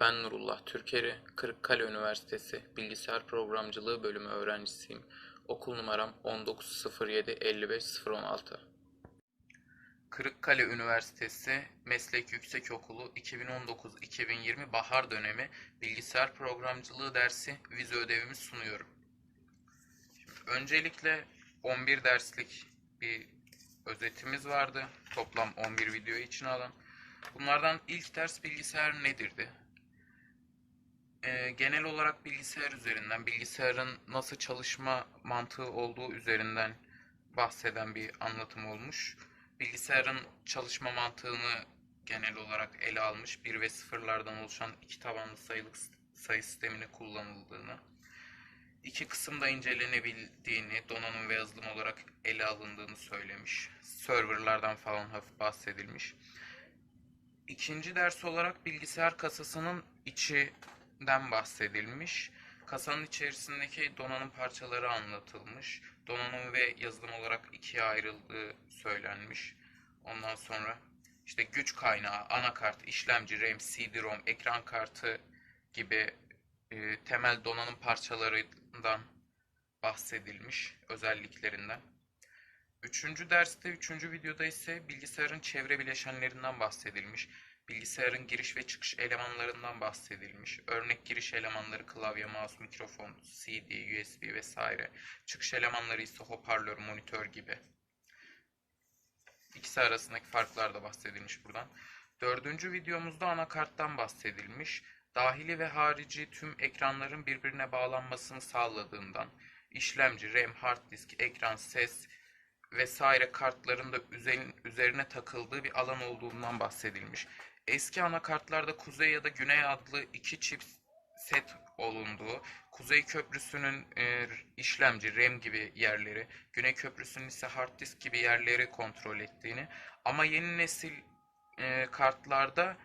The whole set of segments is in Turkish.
Ben Nurullah Türkeri, Kırıkkale Üniversitesi Bilgisayar Programcılığı bölümü öğrencisiyim. Okul numaram 1907-55016. Kırıkkale Üniversitesi Meslek Yüksekokulu 2019-2020 bahar dönemi bilgisayar programcılığı dersi vize ödevimi sunuyorum. Şimdi öncelikle 11 derslik bir özetimiz vardı. Toplam 11 videoyu içine alan. Bunlardan ilk ders bilgisayar nedirdi? Ee, genel olarak bilgisayar üzerinden, bilgisayarın nasıl çalışma mantığı olduğu üzerinden bahseden bir anlatım olmuş. Bilgisayarın çalışma mantığını genel olarak ele almış. 1 ve sıfırlardan oluşan iki tabanlı sayılık sayı sistemini kullanıldığını, iki kısımda incelenebildiğini, donanım ve yazılım olarak ele alındığını söylemiş. Serverlardan falan hafif bahsedilmiş. İkinci ders olarak bilgisayar kasasının içinden bahsedilmiş. Kasanın içerisindeki donanım parçaları anlatılmış. Donanım ve yazılım olarak ikiye ayrıldığı söylenmiş. Ondan sonra işte güç kaynağı, anakart, işlemci, RAM, CD-ROM, ekran kartı gibi e, temel donanım parçalarından bahsedilmiş, özelliklerinden. Üçüncü derste, üçüncü videoda ise bilgisayarın çevre bileşenlerinden bahsedilmiş. Bilgisayarın giriş ve çıkış elemanlarından bahsedilmiş. Örnek giriş elemanları klavye, mouse, mikrofon, CD, USB vesaire. Çıkış elemanları ise hoparlör, monitör gibi. İkisi arasındaki farklar da bahsedilmiş buradan. Dördüncü videomuzda anakarttan bahsedilmiş. Dahili ve harici tüm ekranların birbirine bağlanmasını sağladığından, işlemci, RAM, hard disk, ekran, ses, vesaire kartların da üzerin, üzerine takıldığı bir alan olduğundan bahsedilmiş. Eski anakartlarda kuzey ya da güney adlı iki çip set olunduğu, kuzey köprüsünün e, işlemci, RAM gibi yerleri, güney köprüsünün ise hard disk gibi yerleri kontrol ettiğini ama yeni nesil e, kartlarda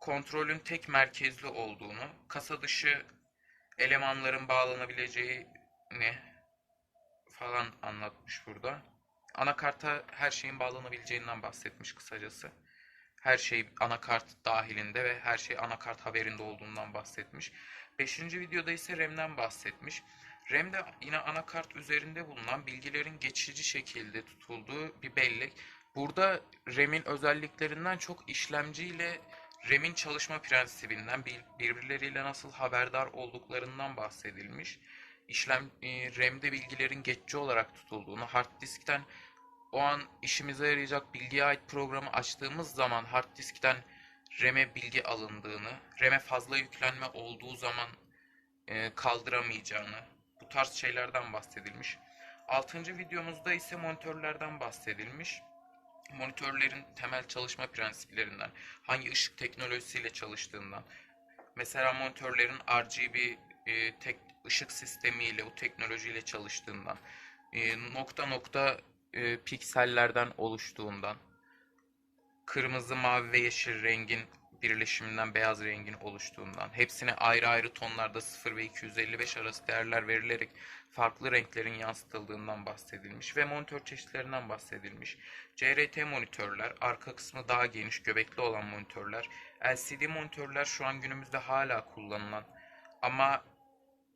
kontrolün tek merkezli olduğunu, kasa dışı elemanların bağlanabileceğini falan anlatmış burada. Anakarta her şeyin bağlanabileceğinden bahsetmiş kısacası. Her şey anakart dahilinde ve her şey anakart haberinde olduğundan bahsetmiş. Beşinci videoda ise RAM'den bahsetmiş. RAM'de yine anakart üzerinde bulunan bilgilerin geçici şekilde tutulduğu bir bellek. Burada RAM'in özelliklerinden çok işlemciyle RAM'in çalışma prensibinden, birbirleriyle nasıl haberdar olduklarından bahsedilmiş. İşlem e, RAM'de bilgilerin geçici olarak tutulduğunu, hard diskten o an işimize yarayacak bilgiye ait programı açtığımız zaman hard diskten RAM'e bilgi alındığını, RAM'e fazla yüklenme olduğu zaman e, kaldıramayacağını, bu tarz şeylerden bahsedilmiş. Altıncı videomuzda ise monitörlerden bahsedilmiş. Monitörlerin temel çalışma prensiplerinden, hangi ışık teknolojisiyle çalıştığından, mesela monitörlerin RGB e, tek ışık sistemiyle, o teknolojiyle çalıştığından, e, nokta nokta e, piksellerden oluştuğundan, kırmızı, mavi ve yeşil rengin birleşiminden beyaz rengin oluştuğundan, hepsine ayrı ayrı tonlarda 0 ve 255 arası değerler verilerek farklı renklerin yansıtıldığından bahsedilmiş ve monitör çeşitlerinden bahsedilmiş. CRT monitörler, arka kısmı daha geniş, göbekli olan monitörler, LCD monitörler şu an günümüzde hala kullanılan ama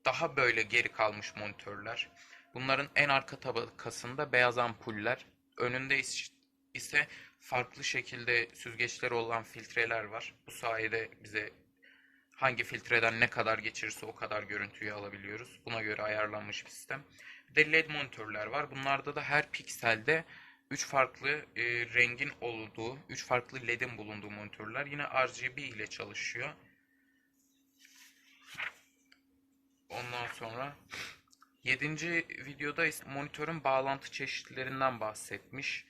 daha böyle geri kalmış monitörler. Bunların en arka tabakasında beyaz ampuller, önünde ise farklı şekilde süzgeçleri olan filtreler var. Bu sayede bize hangi filtreden ne kadar geçirirse o kadar görüntüyü alabiliyoruz. Buna göre ayarlanmış bir sistem. Bir de LED monitörler var. Bunlarda da her pikselde 3 farklı e, rengin olduğu, 3 farklı LED'in bulunduğu monitörler. Yine RGB ile çalışıyor. Ondan sonra 7. videoda monitörün bağlantı çeşitlerinden bahsetmiş.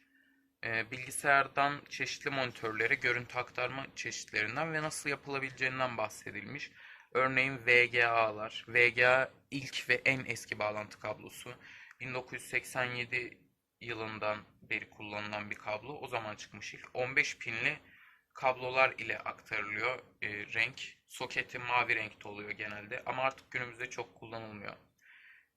Ee, bilgisayardan çeşitli monitörlere görüntü aktarma çeşitlerinden ve nasıl yapılabileceğinden bahsedilmiş. Örneğin VGA'lar. VGA ilk ve en eski bağlantı kablosu. 1987 yılından beri kullanılan bir kablo. O zaman çıkmış ilk. 15 pinli kablolar ile aktarılıyor e, renk. Soketi mavi renkte oluyor genelde ama artık günümüzde çok kullanılmıyor.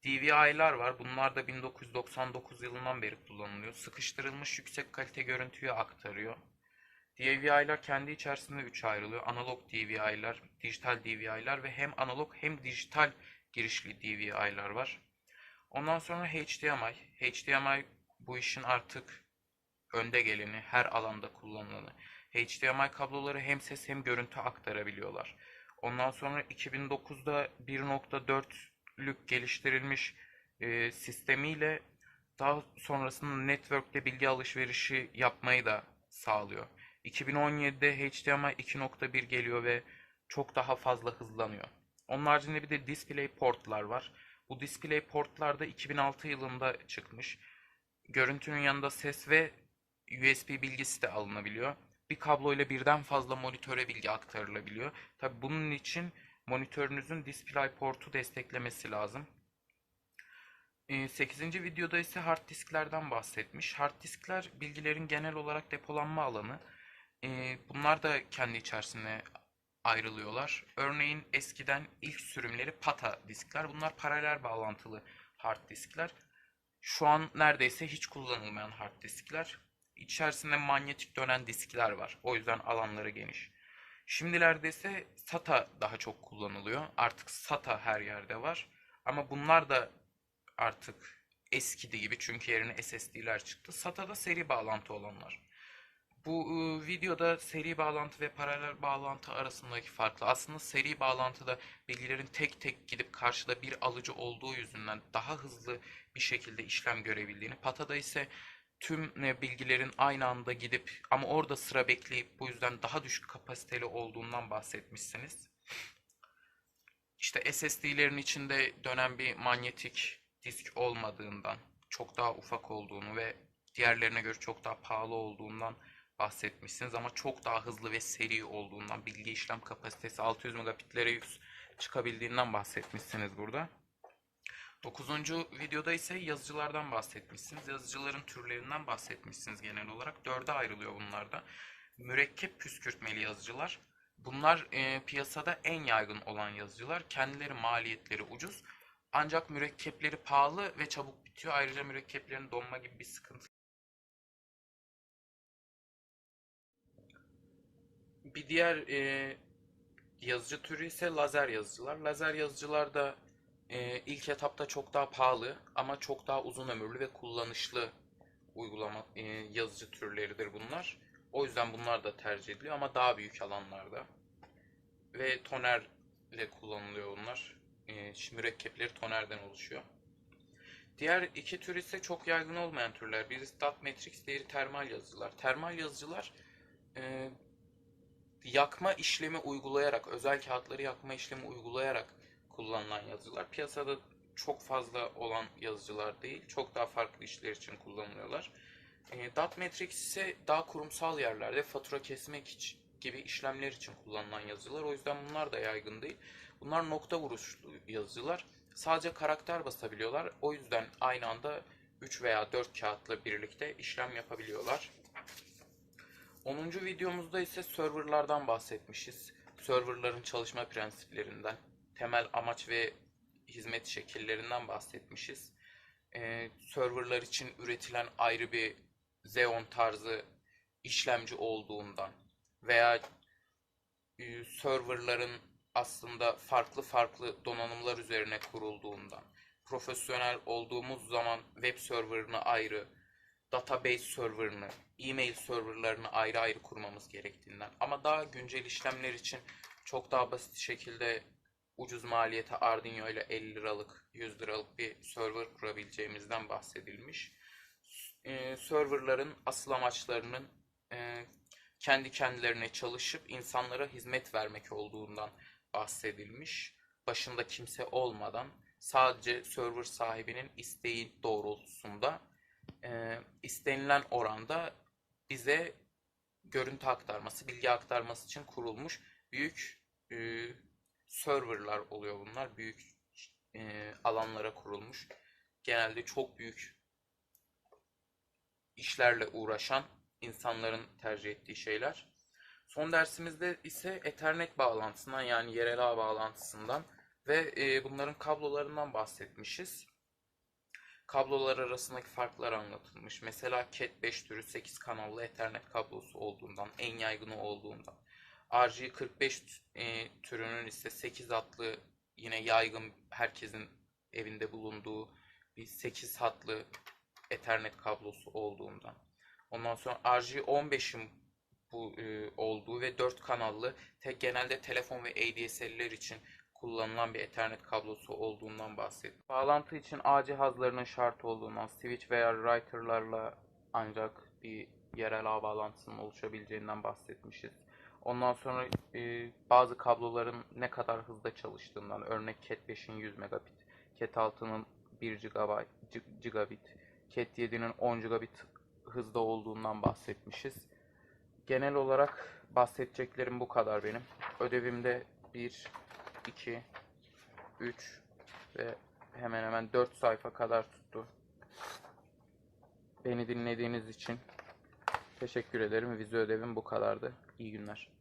DVI'lar var. Bunlar da 1999 yılından beri kullanılıyor. Sıkıştırılmış yüksek kalite görüntüyü aktarıyor. DVI'lar kendi içerisinde 3'e ayrılıyor. Analog DVI'lar, dijital DVI'lar ve hem analog hem dijital girişli DVI'lar var. Ondan sonra HDMI. HDMI bu işin artık önde geleni, her alanda kullanılanı. HDMI kabloları hem ses hem görüntü aktarabiliyorlar. Ondan sonra 2009'da 1.4'lük geliştirilmiş e, sistemiyle daha sonrasında network'te bilgi alışverişi yapmayı da sağlıyor. 2017'de HDMI 2.1 geliyor ve çok daha fazla hızlanıyor. Onun haricinde bir de display portlar var. Bu display portlar da 2006 yılında çıkmış. Görüntünün yanında ses ve USB bilgisi de alınabiliyor. Bir kablo ile birden fazla monitöre bilgi aktarılabiliyor. Tabi bunun için monitörünüzün display portu desteklemesi lazım. 8. videoda ise hard disklerden bahsetmiş. Hard diskler bilgilerin genel olarak depolanma alanı. Ee, Bunlar da kendi içerisinde ayrılıyorlar. Örneğin eskiden ilk sürümleri PATA diskler. Bunlar paralel bağlantılı hard diskler. Şu an neredeyse hiç kullanılmayan hard diskler. İçerisinde manyetik dönen diskler var. O yüzden alanları geniş. Şimdilerde ise SATA daha çok kullanılıyor. Artık SATA her yerde var. Ama bunlar da artık eskidi gibi çünkü yerine SSD'ler çıktı. SATA'da seri bağlantı olanlar. Bu ıı, videoda seri bağlantı ve paralel bağlantı arasındaki farklı. Aslında seri bağlantıda bilgilerin tek tek gidip karşıda bir alıcı olduğu yüzünden daha hızlı bir şekilde işlem görebildiğini. PATA'da ise tüm e, bilgilerin aynı anda gidip ama orada sıra bekleyip bu yüzden daha düşük kapasiteli olduğundan bahsetmişsiniz. İşte SSD'lerin içinde dönen bir manyetik disk olmadığından, çok daha ufak olduğunu ve diğerlerine göre çok daha pahalı olduğundan bahsetmişsiniz ama çok daha hızlı ve seri olduğundan, bilgi işlem kapasitesi 600 megabitlere yük çıkabildiğinden bahsetmişsiniz burada. 9. videoda ise yazıcılardan bahsetmişsiniz. Yazıcıların türlerinden bahsetmişsiniz genel olarak. Dörde ayrılıyor bunlar da. Mürekkep püskürtmeli yazıcılar. Bunlar e, piyasada en yaygın olan yazıcılar. Kendileri maliyetleri ucuz. Ancak mürekkepleri pahalı ve çabuk bitiyor. Ayrıca mürekkeplerin donma gibi bir sıkıntı. Bir diğer e, yazıcı türü ise lazer yazıcılar. Lazer yazıcılar da e, ilk etapta çok daha pahalı ama çok daha uzun ömürlü ve kullanışlı uygulama e, yazıcı türleridir bunlar. O yüzden bunlar da tercih ediliyor ama daha büyük alanlarda. Ve tonerle kullanılıyor bunlar. E, mürekkepleri tonerden oluşuyor. Diğer iki tür ise çok yaygın olmayan türler. Birisi dot matrix, diğeri termal yazıcılar. Termal yazıcılar e, yakma işlemi uygulayarak, özel kağıtları yakma işlemi uygulayarak kullanılan yazıcılar. Piyasada çok fazla olan yazıcılar değil. Çok daha farklı işler için kullanılıyorlar. E, dot matrix ise daha kurumsal yerlerde fatura kesmek için gibi işlemler için kullanılan yazıcılar. O yüzden bunlar da yaygın değil. Bunlar nokta vuruşlu yazıcılar. Sadece karakter basabiliyorlar. O yüzden aynı anda 3 veya 4 kağıtla birlikte işlem yapabiliyorlar. 10. videomuzda ise serverlardan bahsetmişiz. Serverların çalışma prensiplerinden, temel amaç ve hizmet şekillerinden bahsetmişiz. Ee, serverlar için üretilen ayrı bir Xeon tarzı işlemci olduğundan veya e, serverların aslında farklı farklı donanımlar üzerine kurulduğundan, profesyonel olduğumuz zaman web serverını ayrı, database serverını, e-mail serverlarını ayrı ayrı kurmamız gerektiğinden ama daha güncel işlemler için çok daha basit şekilde ucuz maliyete Arduino ile 50 liralık, 100 liralık bir server kurabileceğimizden bahsedilmiş. Ee, serverların asıl amaçlarının e, kendi kendilerine çalışıp insanlara hizmet vermek olduğundan bahsedilmiş. Başında kimse olmadan sadece server sahibinin isteği doğrultusunda e, istenilen oranda bize görüntü aktarması, bilgi aktarması için kurulmuş büyük e, serverlar oluyor bunlar. Büyük e, alanlara kurulmuş. Genelde çok büyük işlerle uğraşan insanların tercih ettiği şeyler. Son dersimizde ise Ethernet bağlantısından yani yerel ağ bağlantısından ve e, bunların kablolarından bahsetmişiz. kablolar arasındaki farklar anlatılmış. Mesela Cat 5 türü 8 kanallı Ethernet kablosu olduğundan, en yaygını olduğundan. RJ45 e, türünün ise 8 hatlı yine yaygın herkesin evinde bulunduğu bir 8 hatlı Ethernet kablosu olduğundan. Ondan sonra RJ15'in bu e, olduğu ve 4 kanallı te, genelde telefon ve ADSL'ler için kullanılan bir Ethernet kablosu olduğundan bahsettim. Bağlantı için ağ cihazlarının şart olduğundan, switch veya router'larla ancak bir yerel ağ bağlantısının oluşabileceğinden bahsetmişiz. Ondan sonra e, bazı kabloların ne kadar hızda çalıştığından, örnek Cat 5'in 100 megabit, Cat 6'nın 1 GB, gigabit, Cat 7'nin 10 gigabit hızda olduğundan bahsetmişiz. Genel olarak bahsedeceklerim bu kadar benim. Ödevimde 1, 2, 3 ve hemen hemen 4 sayfa kadar tuttu. Beni dinlediğiniz için teşekkür ederim. Vize ödevim bu kadardı. İyi günler.